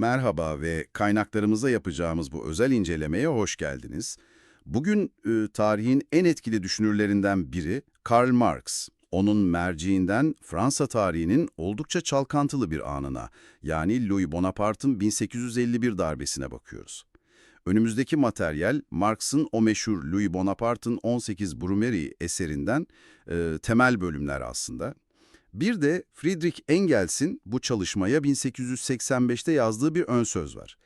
Merhaba ve kaynaklarımızda yapacağımız bu özel incelemeye hoş geldiniz. Bugün e, tarihin en etkili düşünürlerinden biri Karl Marx. Onun merciinden Fransa tarihinin oldukça çalkantılı bir anına, yani Louis Bonaparte'ın 1851 darbesine bakıyoruz. Önümüzdeki materyal, Marx'ın o meşhur Louis Bonaparte'ın 18 Brumaire eserinden e, temel bölümler aslında. Bir de Friedrich Engels'in bu çalışmaya 1885'te yazdığı bir ön söz var.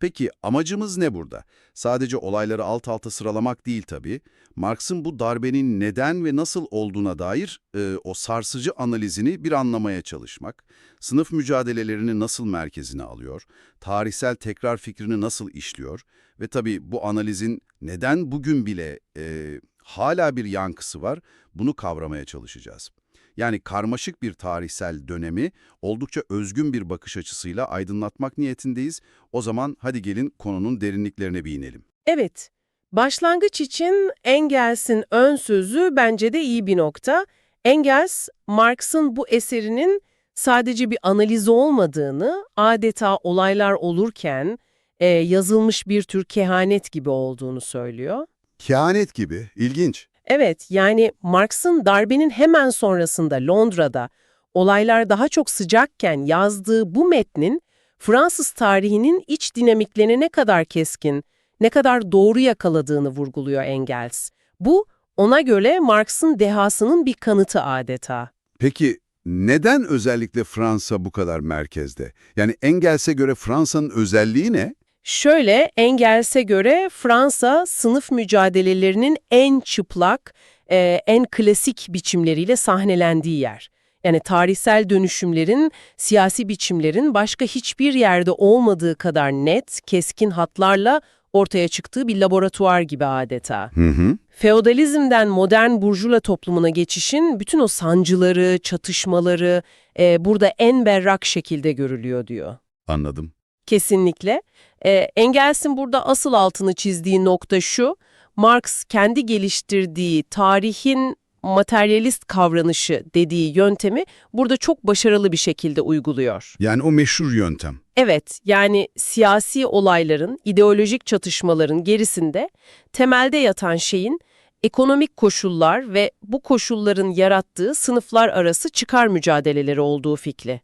Peki amacımız ne burada? Sadece olayları alt alta sıralamak değil tabii. Marx'ın bu darbenin neden ve nasıl olduğuna dair e, o sarsıcı analizini bir anlamaya çalışmak, sınıf mücadelelerini nasıl merkezine alıyor, tarihsel tekrar fikrini nasıl işliyor ve tabii bu analizin neden bugün bile e, hala bir yankısı var, bunu kavramaya çalışacağız. Yani karmaşık bir tarihsel dönemi oldukça özgün bir bakış açısıyla aydınlatmak niyetindeyiz. O zaman hadi gelin konunun derinliklerine bir inelim. Evet, başlangıç için Engels'in ön sözü bence de iyi bir nokta. Engels, Marx'ın bu eserinin sadece bir analizi olmadığını, adeta olaylar olurken e, yazılmış bir tür kehanet gibi olduğunu söylüyor. Kehanet gibi, ilginç. Evet, yani Marx'ın darbenin hemen sonrasında Londra'da olaylar daha çok sıcakken yazdığı bu metnin Fransız tarihinin iç dinamiklerini ne kadar keskin, ne kadar doğru yakaladığını vurguluyor Engels. Bu, ona göre Marx'ın dehasının bir kanıtı adeta. Peki neden özellikle Fransa bu kadar merkezde? Yani Engels'e göre Fransa'nın özelliği ne? Şöyle, Engels'e göre Fransa sınıf mücadelelerinin en çıplak, e, en klasik biçimleriyle sahnelendiği yer. Yani tarihsel dönüşümlerin, siyasi biçimlerin başka hiçbir yerde olmadığı kadar net, keskin hatlarla ortaya çıktığı bir laboratuvar gibi adeta. Hı hı. Feodalizmden modern burjuva toplumuna geçişin bütün o sancıları, çatışmaları e, burada en berrak şekilde görülüyor diyor. Anladım. Kesinlikle. E, Engels'in burada asıl altını çizdiği nokta şu, Marx kendi geliştirdiği tarihin materyalist kavranışı dediği yöntemi burada çok başarılı bir şekilde uyguluyor. Yani o meşhur yöntem. Evet, yani siyasi olayların, ideolojik çatışmaların gerisinde temelde yatan şeyin ekonomik koşullar ve bu koşulların yarattığı sınıflar arası çıkar mücadeleleri olduğu fikri.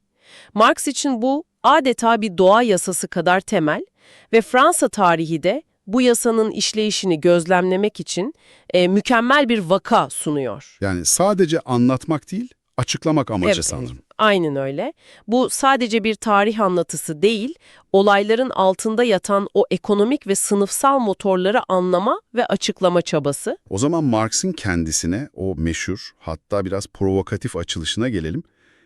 Marx için bu adeta bir doğa yasası kadar temel ve Fransa tarihi de bu yasanın işleyişini gözlemlemek için e, mükemmel bir vaka sunuyor. Yani sadece anlatmak değil, açıklamak amacı Evet. sanırım. Aynen öyle. Bu sadece bir tarih anlatısı değil, olayların altında yatan o ekonomik ve sınıfsal motorları anlama ve açıklama çabası. O zaman Marx'ın kendisine, o meşhur, hatta biraz provokatif açılışına gelelim.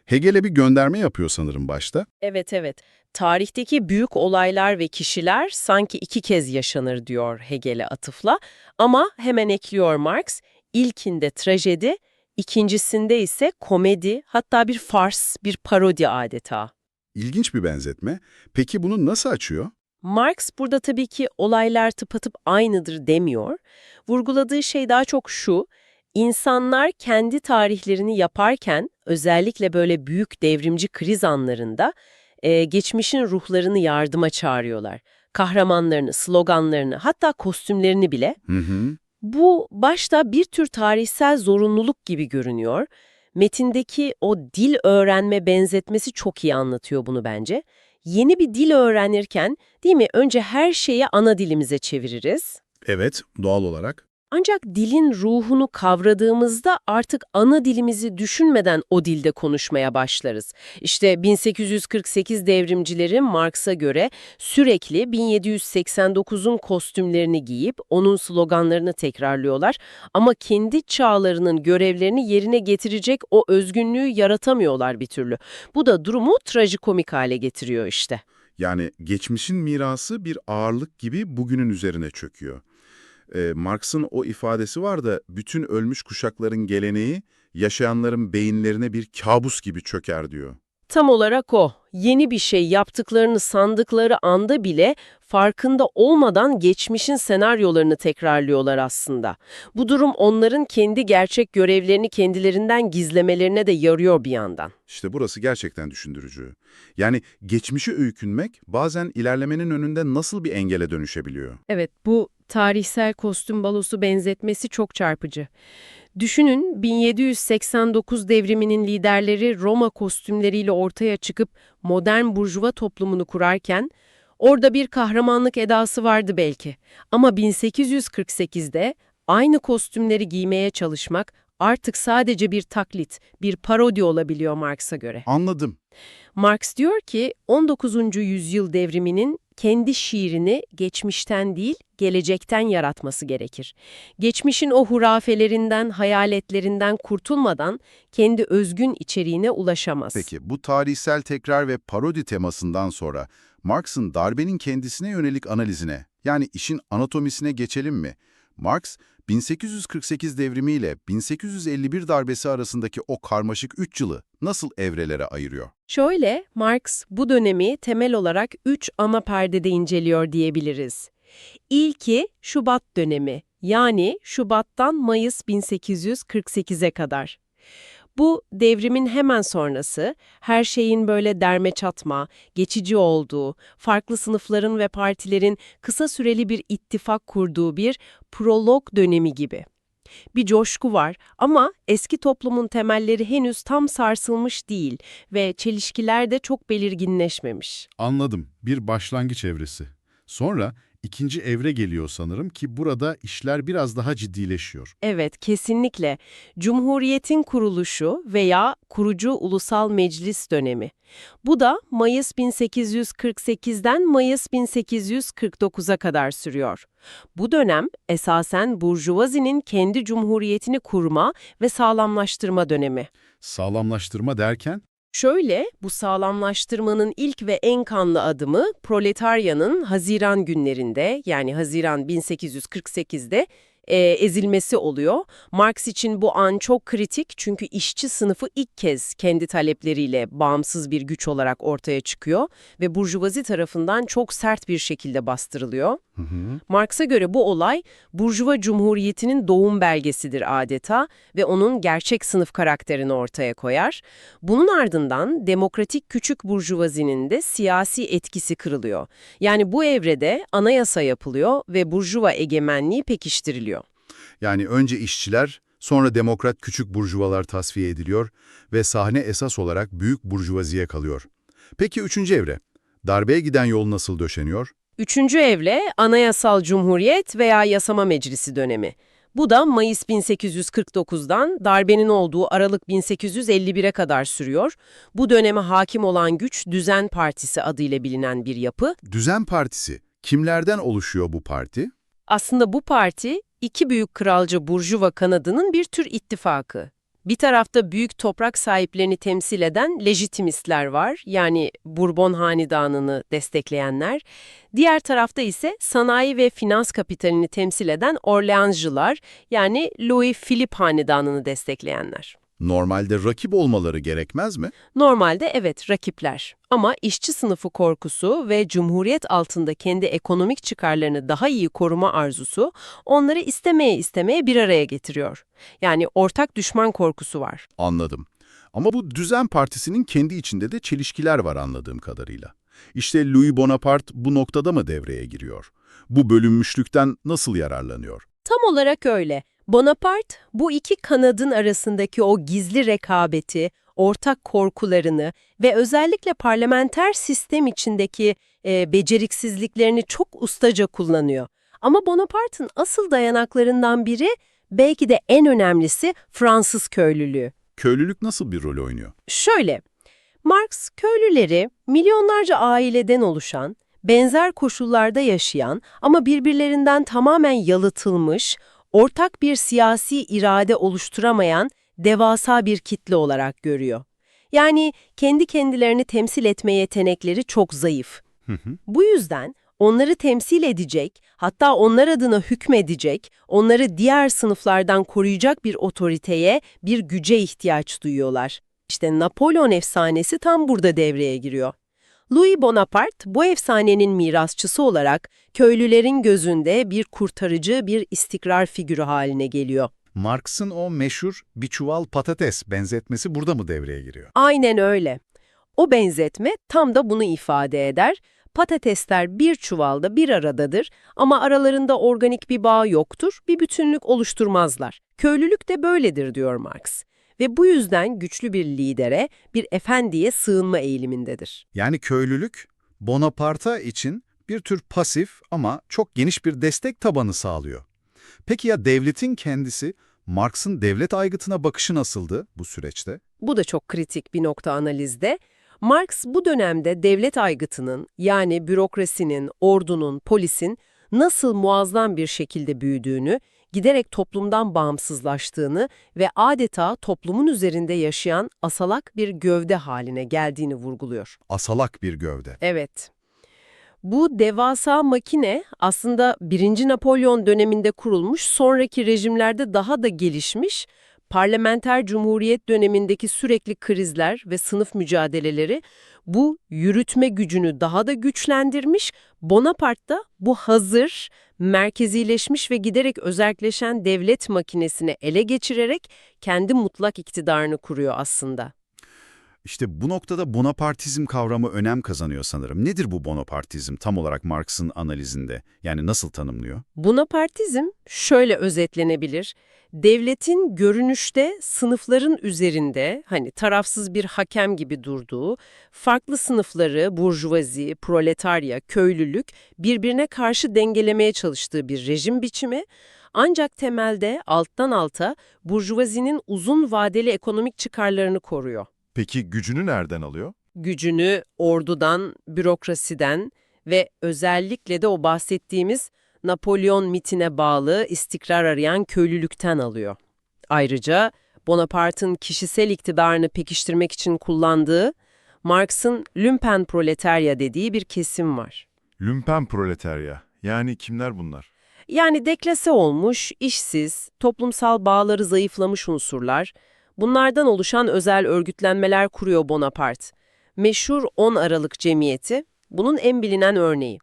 Hegel'e bir gönderme yapıyor sanırım başta. Evet evet. Tarihteki büyük olaylar ve kişiler sanki iki kez yaşanır diyor Hegel'e atıfla. Ama hemen ekliyor Marx, ilkinde trajedi, ikincisinde ise komedi, hatta bir fars, bir parodi adeta. İlginç bir benzetme. Peki bunu nasıl açıyor? Marx burada tabii ki olaylar tıpatıp aynıdır demiyor. Vurguladığı şey daha çok şu, insanlar kendi tarihlerini yaparken özellikle böyle büyük devrimci kriz anlarında e, geçmişin ruhlarını yardıma çağırıyorlar. Kahramanlarını, sloganlarını, hatta kostümlerini bile. Hı hı. Bu başta bir tür tarihsel zorunluluk gibi görünüyor. Metindeki o dil öğrenme benzetmesi çok iyi anlatıyor bunu bence. Yeni bir dil öğrenirken değil mi önce her şeyi ana dilimize çeviririz. Evet, doğal olarak. Ancak dilin ruhunu kavradığımızda artık ana dilimizi düşünmeden o dilde konuşmaya başlarız. İşte 1848 devrimcileri Marx'a göre sürekli 1789'un kostümlerini giyip onun sloganlarını tekrarlıyorlar ama kendi çağlarının görevlerini yerine getirecek o özgünlüğü yaratamıyorlar bir türlü. Bu da durumu trajikomik hale getiriyor işte. Yani geçmişin mirası bir ağırlık gibi bugünün üzerine çöküyor. Ee, Marx'ın o ifadesi var da bütün ölmüş kuşakların geleneği yaşayanların beyinlerine bir kabus gibi çöker diyor. Tam olarak o. Yeni bir şey yaptıklarını sandıkları anda bile farkında olmadan geçmişin senaryolarını tekrarlıyorlar aslında. Bu durum onların kendi gerçek görevlerini kendilerinden gizlemelerine de yarıyor bir yandan. İşte burası gerçekten düşündürücü. Yani geçmişi öykünmek bazen ilerlemenin önünde nasıl bir engele dönüşebiliyor? Evet, bu tarihsel kostüm balosu benzetmesi çok çarpıcı. Düşünün 1789 devriminin liderleri Roma kostümleriyle ortaya çıkıp modern burjuva toplumunu kurarken orada bir kahramanlık edası vardı belki. Ama 1848'de aynı kostümleri giymeye çalışmak artık sadece bir taklit, bir parodi olabiliyor Marx'a göre. Anladım. Marx diyor ki 19. yüzyıl devriminin kendi şiirini geçmişten değil, gelecekten yaratması gerekir. Geçmişin o hurafelerinden, hayaletlerinden kurtulmadan kendi özgün içeriğine ulaşamaz. Peki bu tarihsel tekrar ve parodi temasından sonra Marx'ın darbenin kendisine yönelik analizine, yani işin anatomisine geçelim mi? Marx, 1848 devrimiyle 1851 darbesi arasındaki o karmaşık üç yılı nasıl evrelere ayırıyor? Şöyle, Marx bu dönemi temel olarak üç ana perdede inceliyor diyebiliriz. İlki Şubat dönemi, yani Şubat'tan Mayıs 1848'e kadar. Bu devrimin hemen sonrası, her şeyin böyle derme çatma, geçici olduğu, farklı sınıfların ve partilerin kısa süreli bir ittifak kurduğu bir prolog dönemi gibi. Bir coşku var ama eski toplumun temelleri henüz tam sarsılmış değil ve çelişkiler de çok belirginleşmemiş. Anladım. Bir başlangıç evresi. Sonra ikinci evre geliyor sanırım ki burada işler biraz daha ciddileşiyor. Evet, kesinlikle. Cumhuriyetin kuruluşu veya kurucu ulusal meclis dönemi. Bu da Mayıs 1848'den Mayıs 1849'a kadar sürüyor. Bu dönem esasen Burjuvazinin kendi cumhuriyetini kurma ve sağlamlaştırma dönemi. Sağlamlaştırma derken Şöyle, bu sağlamlaştırmanın ilk ve en kanlı adımı proletaryanın Haziran günlerinde yani Haziran 1848'de e, ezilmesi oluyor. Marx için bu an çok kritik çünkü işçi sınıfı ilk kez kendi talepleriyle bağımsız bir güç olarak ortaya çıkıyor ve burjuvazi tarafından çok sert bir şekilde bastırılıyor. Marx'a göre bu olay Burjuva Cumhuriyeti'nin doğum belgesidir adeta ve onun gerçek sınıf karakterini ortaya koyar. Bunun ardından demokratik küçük burjuvazinin de siyasi etkisi kırılıyor. Yani bu evrede anayasa yapılıyor ve burjuva egemenliği pekiştiriliyor. Yani önce işçiler, sonra demokrat küçük burjuvalar tasfiye ediliyor ve sahne esas olarak büyük burjuvaziye kalıyor. Peki üçüncü evre? Darbeye giden yol nasıl döşeniyor? Üçüncü evre anayasal cumhuriyet veya yasama meclisi dönemi. Bu da Mayıs 1849'dan darbenin olduğu Aralık 1851'e kadar sürüyor. Bu döneme hakim olan güç Düzen Partisi adıyla bilinen bir yapı. Düzen Partisi. Kimlerden oluşuyor bu parti? Aslında bu parti iki büyük kralcı burjuva kanadının bir tür ittifakı. Bir tarafta büyük toprak sahiplerini temsil eden lejitimistler var, yani Bourbon hanedanını destekleyenler. Diğer tarafta ise sanayi ve finans kapitalini temsil eden Orleanscılar, yani Louis Philippe hanedanını destekleyenler. Normalde rakip olmaları gerekmez mi? Normalde evet rakipler ama işçi sınıfı korkusu ve cumhuriyet altında kendi ekonomik çıkarlarını daha iyi koruma arzusu onları istemeye istemeye bir araya getiriyor. Yani ortak düşman korkusu var. Anladım. Ama bu Düzen Partisi'nin kendi içinde de çelişkiler var anladığım kadarıyla. İşte Louis Bonaparte bu noktada mı devreye giriyor? Bu bölünmüşlükten nasıl yararlanıyor? Tam olarak öyle. Bonaparte bu iki kanadın arasındaki o gizli rekabeti, ortak korkularını ve özellikle parlamenter sistem içindeki e, beceriksizliklerini çok ustaca kullanıyor. Ama Bonaparte'ın asıl dayanaklarından biri belki de en önemlisi Fransız köylülüğü. Köylülük nasıl bir rol oynuyor? Şöyle, Marx köylüleri milyonlarca aileden oluşan, benzer koşullarda yaşayan ama birbirlerinden tamamen yalıtılmış, ortak bir siyasi irade oluşturamayan devasa bir kitle olarak görüyor. Yani kendi kendilerini temsil etme yetenekleri çok zayıf. Bu yüzden onları temsil edecek, hatta onlar adına hükmedecek, onları diğer sınıflardan koruyacak bir otoriteye, bir güce ihtiyaç duyuyorlar. İşte Napolyon efsanesi tam burada devreye giriyor. Louis Bonaparte bu efsanenin mirasçısı olarak köylülerin gözünde bir kurtarıcı, bir istikrar figürü haline geliyor. Marx'ın o meşhur bir çuval patates benzetmesi burada mı devreye giriyor? Aynen öyle. O benzetme tam da bunu ifade eder. Patatesler bir çuvalda bir aradadır ama aralarında organik bir bağ yoktur, bir bütünlük oluşturmazlar. Köylülük de böyledir diyor Marx. Ve bu yüzden güçlü bir lidere, bir efendiye sığınma eğilimindedir. Yani köylülük Bonaparte'a için bir tür pasif ama çok geniş bir destek tabanı sağlıyor. Peki ya devletin kendisi Marx'ın devlet aygıtına bakışı nasıldı bu süreçte? Bu da çok kritik bir nokta analizde. Marx bu dönemde devlet aygıtının yani bürokrasinin, ordunun, polisin nasıl muazzam bir şekilde büyüdüğünü, giderek toplumdan bağımsızlaştığını ve adeta toplumun üzerinde yaşayan asalak bir gövde haline geldiğini vurguluyor. Asalak bir gövde. Evet. Bu devasa makine aslında 1. Napolyon döneminde kurulmuş, sonraki rejimlerde daha da gelişmiş, parlamenter cumhuriyet dönemindeki sürekli krizler ve sınıf mücadeleleri bu yürütme gücünü daha da güçlendirmiş, Bonaparte da bu hazır, merkezileşmiş ve giderek özelleşen devlet makinesini ele geçirerek kendi mutlak iktidarını kuruyor aslında. İşte bu noktada Bonapartizm kavramı önem kazanıyor sanırım. Nedir bu Bonapartizm tam olarak Marx'ın analizinde? Yani nasıl tanımlıyor? Bonapartizm şöyle özetlenebilir. Devletin görünüşte sınıfların üzerinde hani tarafsız bir hakem gibi durduğu, farklı sınıfları burjuvazi, proletarya, köylülük birbirine karşı dengelemeye çalıştığı bir rejim biçimi ancak temelde alttan alta burjuvazinin uzun vadeli ekonomik çıkarlarını koruyor. Peki gücünü nereden alıyor? Gücünü ordudan, bürokrasiden ve özellikle de o bahsettiğimiz Napolyon mitine bağlı istikrar arayan köylülükten alıyor. Ayrıca Bonaparte'ın kişisel iktidarını pekiştirmek için kullandığı Marx'ın lümpen proletarya dediği bir kesim var. Lümpen proletarya. Yani kimler bunlar? Yani deklase olmuş, işsiz, toplumsal bağları zayıflamış unsurlar, bunlardan oluşan özel örgütlenmeler kuruyor Bonaparte. Meşhur 10 Aralık Cemiyeti, bunun en bilinen örneği.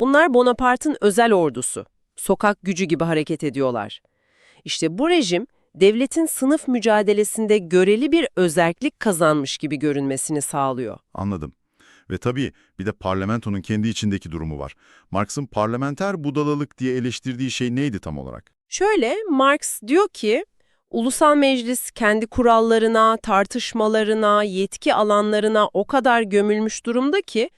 Bunlar Bonaparte'ın özel ordusu, sokak gücü gibi hareket ediyorlar. İşte bu rejim, devletin sınıf mücadelesinde göreli bir özerklik kazanmış gibi görünmesini sağlıyor. Anladım. Ve tabii bir de parlamentonun kendi içindeki durumu var. Marx'ın parlamenter budalalık diye eleştirdiği şey neydi tam olarak? Şöyle, Marx diyor ki, ulusal meclis kendi kurallarına, tartışmalarına, yetki alanlarına o kadar gömülmüş durumda ki,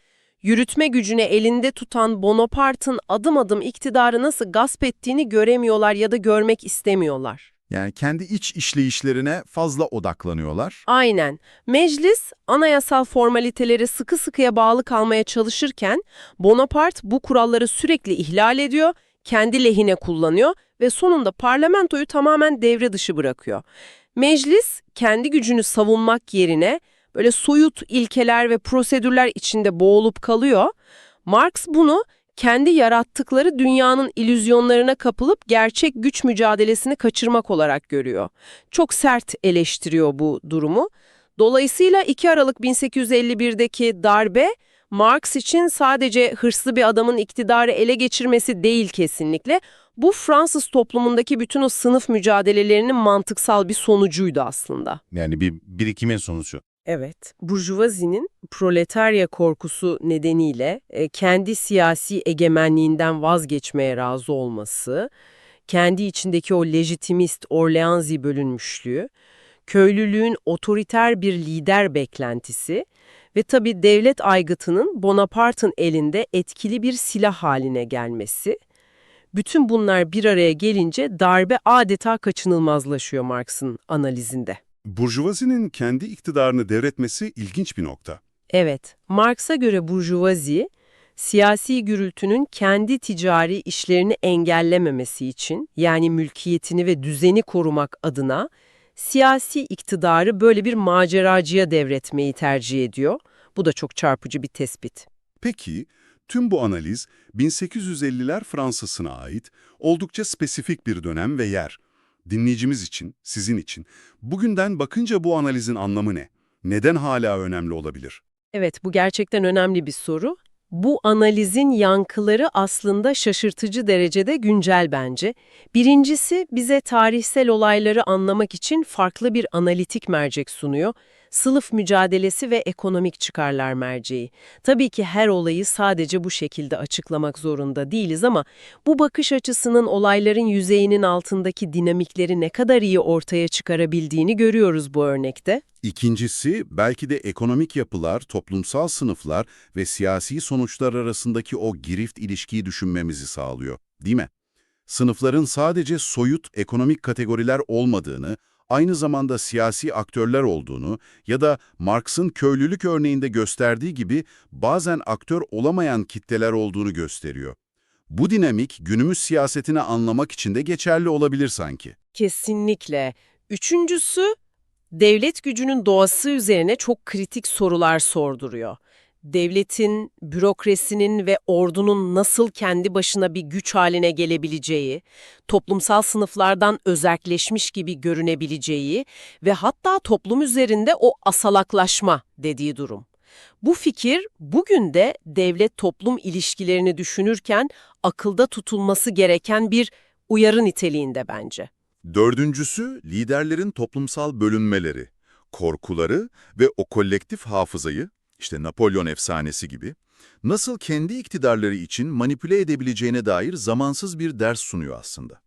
yürütme gücünü elinde tutan Bonaparte'ın adım adım iktidarı nasıl gasp ettiğini göremiyorlar ya da görmek istemiyorlar. Yani kendi iç işleyişlerine fazla odaklanıyorlar. Aynen. Meclis anayasal formaliteleri sıkı sıkıya bağlı kalmaya çalışırken Bonaparte bu kuralları sürekli ihlal ediyor, kendi lehine kullanıyor ve sonunda parlamentoyu tamamen devre dışı bırakıyor. Meclis kendi gücünü savunmak yerine böyle soyut ilkeler ve prosedürler içinde boğulup kalıyor. Marx bunu kendi yarattıkları dünyanın illüzyonlarına kapılıp gerçek güç mücadelesini kaçırmak olarak görüyor. Çok sert eleştiriyor bu durumu. Dolayısıyla 2 Aralık 1851'deki darbe Marx için sadece hırslı bir adamın iktidarı ele geçirmesi değil kesinlikle. Bu Fransız toplumundaki bütün o sınıf mücadelelerinin mantıksal bir sonucuydu aslında. Yani bir birikimin sonucu. Evet, Burjuvazi'nin proletarya korkusu nedeniyle e, kendi siyasi egemenliğinden vazgeçmeye razı olması, kendi içindeki o lejitimist Orleansi bölünmüşlüğü, köylülüğün otoriter bir lider beklentisi ve tabii devlet aygıtının Bonaparte'ın elinde etkili bir silah haline gelmesi, bütün bunlar bir araya gelince darbe adeta kaçınılmazlaşıyor Marx'ın analizinde. Burjuvazinin kendi iktidarını devretmesi ilginç bir nokta. Evet, Marx'a göre burjuvazi, siyasi gürültünün kendi ticari işlerini engellememesi için, yani mülkiyetini ve düzeni korumak adına, siyasi iktidarı böyle bir maceracıya devretmeyi tercih ediyor. Bu da çok çarpıcı bir tespit. Peki, tüm bu analiz 1850'ler Fransa'sına ait oldukça spesifik bir dönem ve yer. dinleyicimiz için, sizin için. Bugünden bakınca bu analizin anlamı ne? Neden hala önemli olabilir? Evet, bu gerçekten önemli bir soru. Bu analizin yankıları aslında şaşırtıcı derecede güncel bence. Birincisi bize tarihsel olayları anlamak için farklı bir analitik mercek sunuyor. Sılıf mücadelesi ve ekonomik çıkarlar merceği. Tabii ki her olayı sadece bu şekilde açıklamak zorunda değiliz ama bu bakış açısının olayların yüzeyinin altındaki dinamikleri ne kadar iyi ortaya çıkarabildiğini görüyoruz bu örnekte. İkincisi, belki de ekonomik yapılar, toplumsal sınıflar ve siyasi sonuçlar arasındaki o girift ilişkiyi düşünmemizi sağlıyor, değil mi? Sınıfların sadece soyut ekonomik kategoriler olmadığını, aynı zamanda siyasi aktörler olduğunu ya da Marx'ın köylülük örneğinde gösterdiği gibi bazen aktör olamayan kitleler olduğunu gösteriyor. Bu dinamik günümüz siyasetini anlamak için de geçerli olabilir sanki. Kesinlikle. Üçüncüsü, devlet gücünün doğası üzerine çok kritik sorular sorduruyor. Devletin, bürokrasinin ve ordunun nasıl kendi başına bir güç haline gelebileceği, toplumsal sınıflardan özerkleşmiş gibi görünebileceği ve hatta toplum üzerinde o asalaklaşma dediği durum. Bu fikir bugün de devlet-toplum ilişkilerini düşünürken akılda tutulması gereken bir uyarı niteliğinde bence. Dördüncüsü, liderlerin toplumsal bölünmeleri, korkuları ve o kolektif hafızayı, işte Napolyon efsanesi gibi, nasıl kendi iktidarları için manipüle edebileceğine dair zamansız bir ders sunuyor aslında.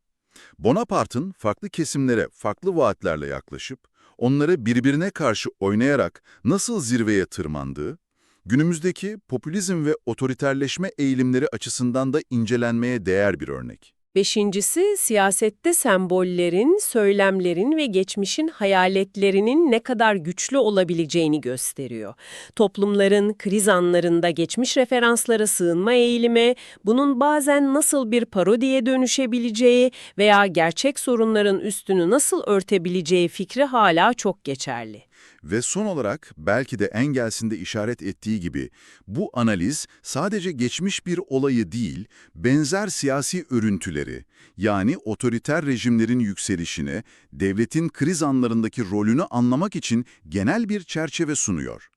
Bonaparte'ın farklı kesimlere farklı vaatlerle yaklaşıp, onları birbirine karşı oynayarak nasıl zirveye tırmandığı, günümüzdeki popülizm ve otoriterleşme eğilimleri açısından da incelenmeye değer bir örnek. Beşincisi, siyasette sembollerin, söylemlerin ve geçmişin hayaletlerinin ne kadar güçlü olabileceğini gösteriyor. Toplumların kriz anlarında geçmiş referanslara sığınma eğilimi, bunun bazen nasıl bir parodiye dönüşebileceği veya gerçek sorunların üstünü nasıl örtebileceği fikri hala çok geçerli. Ve son olarak belki de Engels'in de işaret ettiği gibi bu analiz sadece geçmiş bir olayı değil, benzer siyasi örüntüleri yani otoriter rejimlerin yükselişine, devletin kriz anlarındaki rolünü anlamak için genel bir çerçeve sunuyor.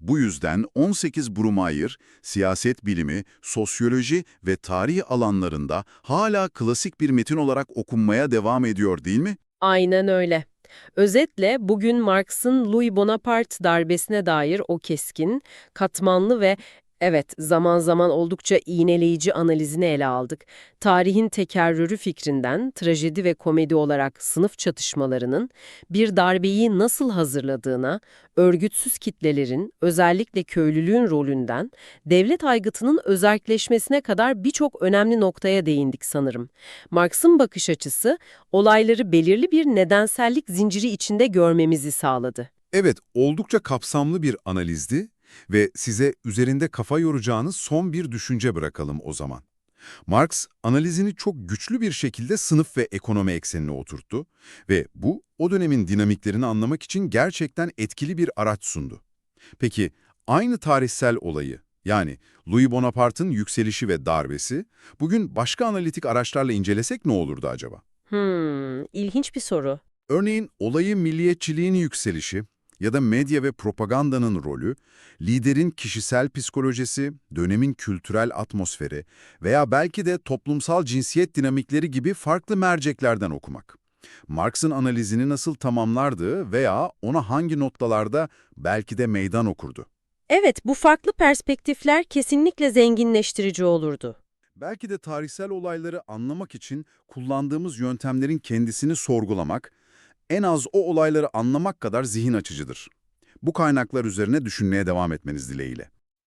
Bu yüzden 18 Brumayer, siyaset bilimi, sosyoloji ve tarih alanlarında hala klasik bir metin olarak okunmaya devam ediyor değil mi? Aynen öyle. Özetle bugün Marx'ın Louis Bonaparte darbesine dair o keskin, katmanlı ve evet zaman zaman oldukça iğneleyici analizini ele aldık. Tarihin tekerrürü fikrinden trajedi ve komedi olarak sınıf çatışmalarının bir darbeyi nasıl hazırladığına, örgütsüz kitlelerin özellikle köylülüğün rolünden devlet aygıtının özerkleşmesine kadar birçok önemli noktaya değindik sanırım. Marx'ın bakış açısı olayları belirli bir nedensellik zinciri içinde görmemizi sağladı. Evet, oldukça kapsamlı bir analizdi ve size üzerinde kafa yoracağınız son bir düşünce bırakalım o zaman. Marx, analizini çok güçlü bir şekilde sınıf ve ekonomi eksenine oturttu ve bu, o dönemin dinamiklerini anlamak için gerçekten etkili bir araç sundu. Peki, aynı tarihsel olayı, yani Louis Bonaparte'ın yükselişi ve darbesi, bugün başka analitik araçlarla incelesek ne olurdu acaba? Hmm, ilginç bir soru. Örneğin olayı milliyetçiliğin yükselişi ya da medya ve propagandanın rolü, liderin kişisel psikolojisi, dönemin kültürel atmosferi veya belki de toplumsal cinsiyet dinamikleri gibi farklı merceklerden okumak. Marx'ın analizini nasıl tamamlardı veya ona hangi noktalarda belki de meydan okurdu. Evet, bu farklı perspektifler kesinlikle zenginleştirici olurdu. Belki de tarihsel olayları anlamak için kullandığımız yöntemlerin kendisini sorgulamak, en az o olayları anlamak kadar zihin açıcıdır. Bu kaynaklar üzerine düşünmeye devam etmeniz dileğiyle.